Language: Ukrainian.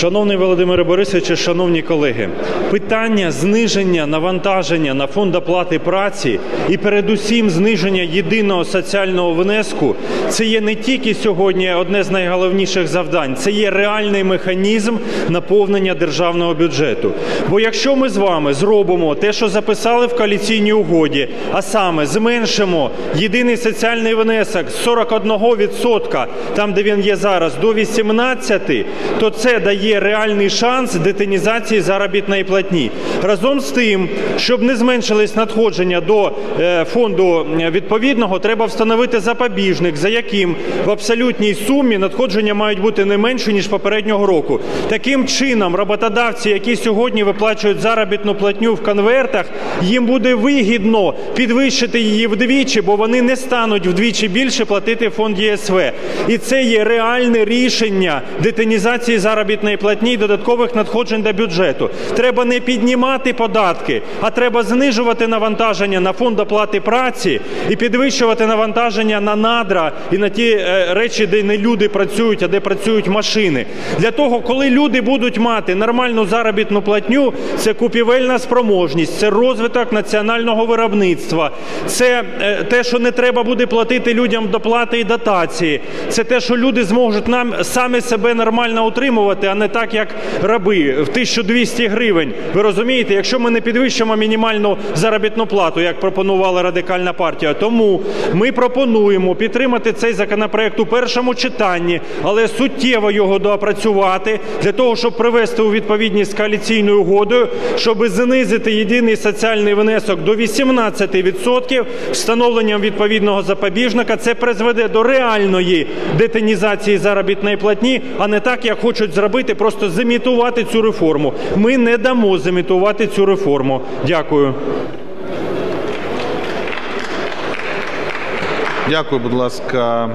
Шановний Володимире Борисовичу, шановні колеги, питання зниження навантаження на фонд оплати праці і передусім зниження єдиного соціального внеску це є не тільки сьогодні одне з найголовніших завдань, це є реальний механізм наповнення державного бюджету. Бо якщо ми з вами зробимо те, що записали в коаліційній угоді, а саме зменшимо єдиний соціальний внесок з 41%, там де він є зараз, до 18%, то це дає реальний шанс детінізації заробітної платні. Разом з тим, щоб не зменшились надходження до е, фонду відповідного, треба встановити запобіжник, за яким в абсолютній сумі надходження мають бути не менше ніж попереднього року. Таким чином, роботодавці, які сьогодні виплачують заробітну платню в конвертах, їм буде вигідно підвищити її вдвічі, бо вони не стануть вдвічі більше платити фонд ЄСВ. І це є реальне рішення детинізації заробітної платні і додаткових надходжень до бюджету. Треба не піднімати податки, а треба знижувати навантаження на фонд оплати праці і підвищувати навантаження на надра і на ті е, речі, де не люди працюють, а де працюють машини. Для того, коли люди будуть мати нормальну заробітну платню, це купівельна спроможність, це розвиток національного виробництва, це е, те, що не треба буде платити людям доплати і дотації, це те, що люди зможуть нам самі себе нормально утримувати, а не так, як раби в 1200 гривень. Ви розумієте, якщо ми не підвищимо мінімальну заробітну плату, як пропонувала радикальна партія, тому ми пропонуємо підтримати цей законопроект у першому читанні, але суттєво його доопрацювати для того, щоб привести у відповідність з коаліційною угодою, щоб знизити єдиний соціальний внесок до 18% встановленням відповідного запобіжника. Це призведе до реальної детинізації заробітної платні, а не так, як хочуть зробити, просто зимітувати цю реформу. Ми не дамо зимітувати цю реформу. Дякую. Дякую, будь ласка.